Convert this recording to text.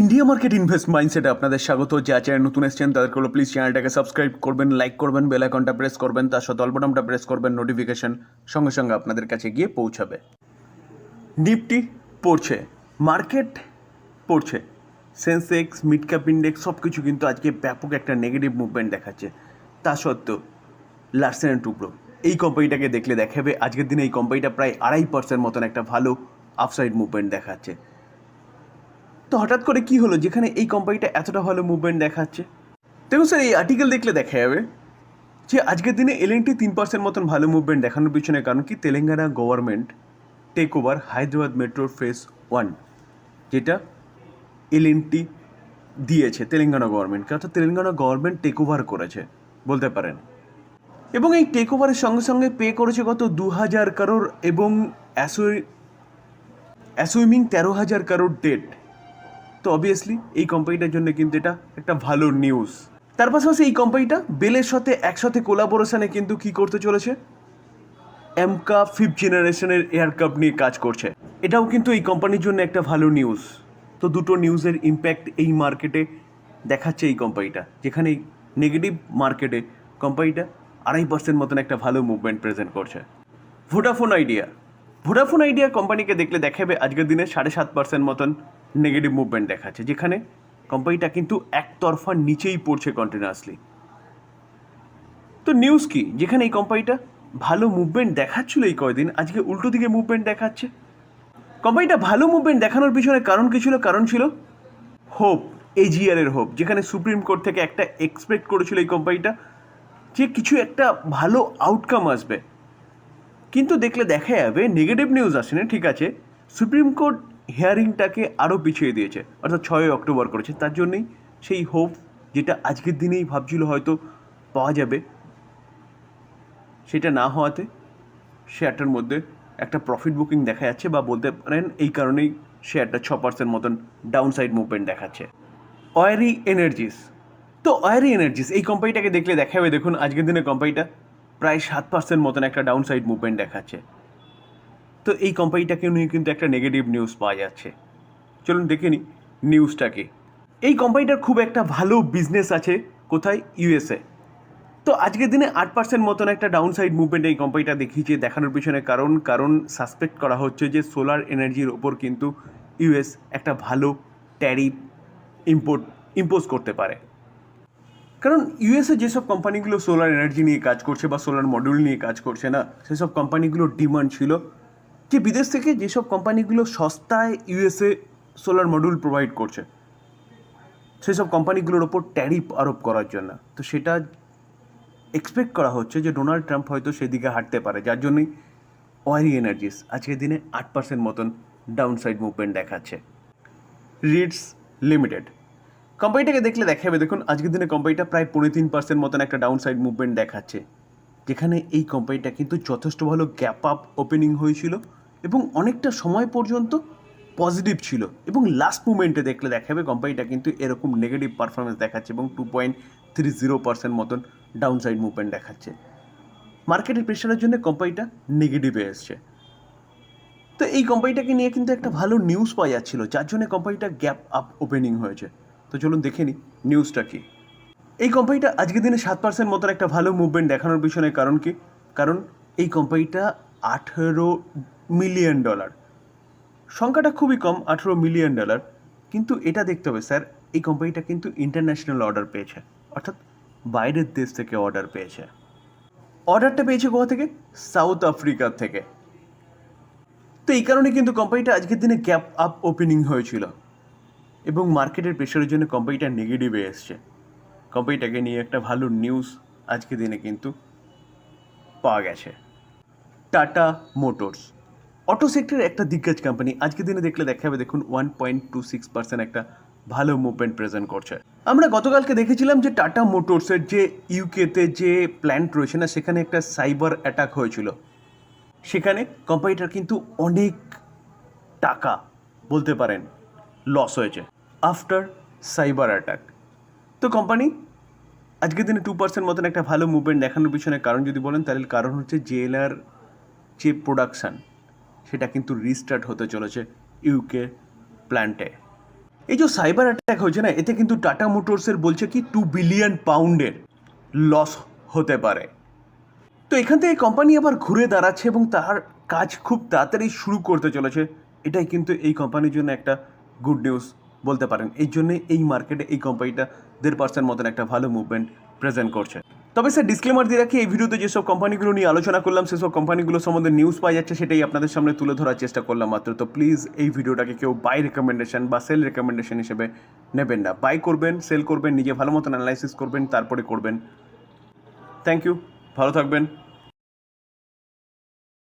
India market invest মাইন্ডসেটে আপনাদের স্বাগত। যা চ্যানেল নতুন এসেছেন তাদেরকে হলো প্লিজ চ্যানেলটাকে সাবস্ক্রাইব করবেন লাইক করবেন বেল আইকনটা প্রেস করবেন, তার সাথে অল্পটামটা প্রেস করবেন নোটিফিকেশন সঙ্গে সঙ্গে আপনাদের কাছে গিয়ে পৌঁছাবে। নিফটি পড়ছে মার্কেট পড়ছে সেন্সেক্স মিড ক্যাপ ইন্ডেক্স সব কিছু কিন্তু আজকে ব্যাপক একটা নেগেটিভ মুভমেন্ট দেখাচ্ছে। তা সত্ত্বেও লার্সেন টুকরো, এই কোম্পানিটাকে দেখলে দেখাবে, আজকের দিনে এই কোম্পানিটা প্রায় আড়াই পার্সেন্ট মতন একটা ভালো আপসাইড মুভমেন্ট দেখাচ্ছে। তো হঠাৎ করে কি হলো? যেখানে এই কোম্পানিটা এতটা ভালো মুভমেন্ট দেখাচ্ছে? দেখুন স্যার এই আর্টিকেল দেখলে দেখা যাবে যে আজকের দিনে এলএনটি তিন পার্সেন্ট মতন ভালো মুভমেন্ট দেখানোর পিছনে কারণ কি? Telangana government take over Hyderabad মেট্রোর ফেস ওয়ান যেটা এলএনটি দিয়েছে তেলেঙ্গানা গভর্নমেন্টকে অর্থাৎ তেলেঙ্গানা গভর্নমেন্ট টেক ওভার করেছে, বলতে পারেন। এবং এই টেক ওভারের সঙ্গে সঙ্গে পে করেছে কত? দু হাজার কারোর এবং অ্যাসোই অ্যাসুইমিং তেরো হাজার কারোর ডেট তো অবভিয়াসলি এই কোম্পানিটার জন্য কিন্তু এটা একটা ভালো নিউজ তার পাশাপাশি এই কোম্পানিটা বেলের সাথে একসাথে কোলাবোরেশনে কিন্তু কি করতে চলেছে? এমকা ফিফথ জেনারেশনের এয়ারক্রাফট নিয়ে কাজ করছে। এটাও কিন্তু এই কোম্পানির জন্য একটা ভালো নিউজ তো দুটো নিউজের ইম্প্যাক্ট এই মার্কেটে দেখাচ্ছে এই কোম্পানিটা যেখানে নেগেটিভ মার্কেটে কোম্পানিটা আড়াই পার্সেন্ট মতন একটা ভালো মুভমেন্ট প্রেজেন্ট করছে। ভোডাফোন আইডিয়া ভোডাফোন আইডিয়া কোম্পানিকে দেখলে দেখাবে আজকের দিনে সাড়ে সাত পার্সেন্ট মতন নেগেটিভ মুভমেন্ট দেখাচ্ছে, যেখানে কোম্পানিটা কিন্তু একতরফা নিচেই পড়ছে কন্টিনিউয়াসলি তো নিউজ কি? যেখানে এই কোম্পানিটা ভালো মুভমেন্ট দেখাচ্ছিল এই কয়দিন, আজকে উল্টো দিকে মুভমেন্ট দেখাচ্ছে। কোম্পানিটা ভালো মুভমেন্ট দেখানোর পিছনে কারণ কী ছিল? কারণ ছিল হোপ এজিআরের হোপ যেখানে সুপ্রিম কোর্ট থেকে একটা এক্সপেক্ট করেছিল এই কোম্পানিটা যে কিছু একটা ভালো আউটকাম আসবে। কিন্তু দেখলে দেখা যাবে নেগেটিভ নিউজ আসেনি, ঠিক আছে। সুপ্রিম কোর্ট হিয়ারিংটাকে আরও পিছিয়ে দিয়েছে। অর্থাৎ ছয়ই অক্টোবর করেছে। তার জন্যই সেই হোপ যেটা আজকের দিনেই ভাবছিল হয়তো পাওয়া যাবে, সেটা না হওয়াতে শেয়ারটার মধ্যে একটা প্রফিট বুকিং দেখা যাচ্ছে বা বলতে পারেন এই কারণেই শেয়ারটা ছ পার্সেন্ট মতন ডাউন সাইড মুভমেন্ট দেখাচ্ছে। অয়ারি এনার্জিস তো অয়ারি এনার্জিস এই কোম্পানিটাকে দেখলে দেখা যাবে দেখুন আজকের দিনে কোম্পানিটা প্রায় সাত পার্সেন্ট মতন একটা ডাউন সাইড মুভমেন্ট দেখাচ্ছে। তো এই কোম্পানিটাকে নিয়ে কিন্তু একটা নেগেটিভ নিউজ পাওয়া যাচ্ছে। চলুন দেখে নিই নিউজটাকে এই কোম্পানিটার খুব একটা ভালো বিজনেস আছে কোথায়? ইউএসএ তো আজকের দিনে আট পার্সেন্ট মতন একটা ডাউন সাইড মুভমেন্ট এই কোম্পানিটা দেখিয়েছে দেখানোর পিছনে কারণ কারণ সাসপেক্ট করা হচ্ছে যে সোলার এনার্জির ওপর কিন্তু ইউএস একটা ভালো ট্যারিফ ইম্পোর্ট ইম্পোজ করতে পারে। কারণ ইউএসএ যেসব কোম্পানিগুলো সোলার এনার্জি নিয়ে কাজ করছে বা সোলার মডিউল নিয়ে কাজ করছে না, সেসব কোম্পানিগুলোর ডিমান্ড ছিল যে বিদেশ থেকে যেসব কোম্পানিগুলো সস্তায় ইউএসএ সোলার মডিউল প্রোভাইড করছে, সেসব কোম্পানিগুলোর ওপর ট্যারিফ আরোপ করার জন্য। তো সেটা এক্সপেক্ট করা হচ্ছে যে ডোনাল্ড ট্রাম্প হয়তো সেদিকে হাঁটতে পারে, যার জন্যই ওয়ারি এনার্জিস আজকের দিনে আট পার্সেন্ট মতন ডাউন সাইড মুভমেন্ট দেখাচ্ছে। রিডস লিমিটেড কোম্পানিটাকে দেখলে দেখা যাবে দেখুন আজকের দিনে কোম্পানিটা প্রায় পৌনে তিন পার্সেন্ট মতন একটা ডাউন সাইড মুভমেন্ট দেখাচ্ছে। যেখানে এই কোম্পানিটা কিন্তু যথেষ্ট ভালো গ্যাপ আপ ওপেনিং হয়েছিল। এবং অনেকটা সময় পর্যন্ত পজিটিভ ছিল। এবং লাস্ট মুমেন্টে দেখলে দেখা যাবে কোম্পানিটা কিন্তু এরকম নেগেটিভ পারফরমেন্স দেখাচ্ছে এবং two point three zero percent মতন ডাউন সাইড মুভমেন্ট দেখাচ্ছে মার্কেটের প্রেশারের জন্য কোম্পানিটা নেগেটিভে এসছে। তো এই কোম্পানিটাকে নিয়ে কিন্তু একটা ভালো নিউজ পাওয়া যাচ্ছিল, যার জন্য কোম্পানিটা গ্যাপ আপ ওপেনিং হয়েছে। তো চলুন দেখে নিই নিউজটা কী। এই কোম্পানিটা আজকের দিনে সাত পার্সেন্ট মতন একটা ভালো মুভমেন্ট দেখানোর পিছনে কারণ কি? কারণ এই কোম্পানিটা আঠেরো মিলিয়ন ডলার। সংখ্যাটা খুবই কম, আঠেরো মিলিয়ন ডলার। কিন্তু এটা দেখতে হবে, স্যার, এই কোম্পানিটা কিন্তু ইন্টারন্যাশনাল অর্ডার পেয়েছে। অর্থাৎ বাইরের দেশ থেকে অর্ডার পেয়েছে। অর্ডারটা পেয়েছে কোথা থেকে? সাউথ আফ্রিকার থেকে। তো এই কারণে কিন্তু কোম্পানিটা আজকের দিনে গ্যাপ আপ ওপেনিং হয়েছিল। এবং মার্কেটের প্রেশারের জন্য কোম্পানিটা নেগেটিভে এসছে। কোম্পানিটাকে নিয়ে একটা ভালো নিউজ আজকে দিনে কিন্তু পাওয়া গেছে। টাটা মোটরস অটো সেক্টরের একটা দিগ্গজ কোম্পানি আজকে দিনে দেখলে দেখা যাবে দেখুন one point two six percent একটা ভালো মুভমেন্ট প্রেজেন্ট করছে। আমরা গতকালকে দেখেছিলাম যে টাটা মোটরসের যে ইউকেতে যে প্ল্যান্ট রয়েছে না, সেখানে একটা সাইবার অ্যাটাক হয়েছিল। সেখানে কোম্পানিটার কিন্তু অনেক টাকা বলতে পারেন লস হয়েছে আফটার সাইবার অ্যাটাক তো কোম্পানি আজকের দিনে টু পার্সেন্ট মতন একটা ভালো মুভমেন্ট দেখানোর পিছনে কারণ যদি বলেন, তাহলে কারণ হচ্ছে জেলার যে প্রোডাকশান সেটা কিন্তু রিস্টার্ট হতে চলেছে ইউকে প্ল্যান্টে এই যে সাইবার অ্যাটাক হয়েছে না, এতে কিন্তু টাটা মোটরসের বলছে কি টু বিলিয়ন পাউন্ডের লস হতে পারে। তো এখান থেকে কোম্পানি আবার ঘুরে দাঁড়াচ্ছে এবং তার কাজ খুব তাড়াতাড়ি শুরু করতে চলেছে। এটাই কিন্তু এই কোম্পানির জন্য একটা গুড নিউজ বলতে পারেন। এই জন্যে এই মার্কেটে এই কোম্পানিটা দেড় পার্সেন্ট মতন একটা ভালো মুভমেন্ট প্রেজেন্ট করছে। তবে স্যার ডিসক্লেমার দিয়ে রাখি, এই ভিডিওতে যেসব কোম্পানিগুলো নিয়ে আলোচনা করলাম, সেসব কোম্পানিগুলো সম্বন্ধে নিউজ পাওয়া যাচ্ছে, সেটাই আপনাদের সামনে তুলে ধরার চেষ্টা করলাম মাত্র। তো প্লিজ এই ভিডিওটাকে কেউ বাই রেকমেন্ডেশন বা সেল রেকমেন্ডেশন হিসেবে নেবেন না। বাই করবেন সেল করবেন, নিজে ভালো মতন অ্যানালাইসিস করবেন, তারপরে করবেন। থ্যাংক ইউ ভালো থাকবেন।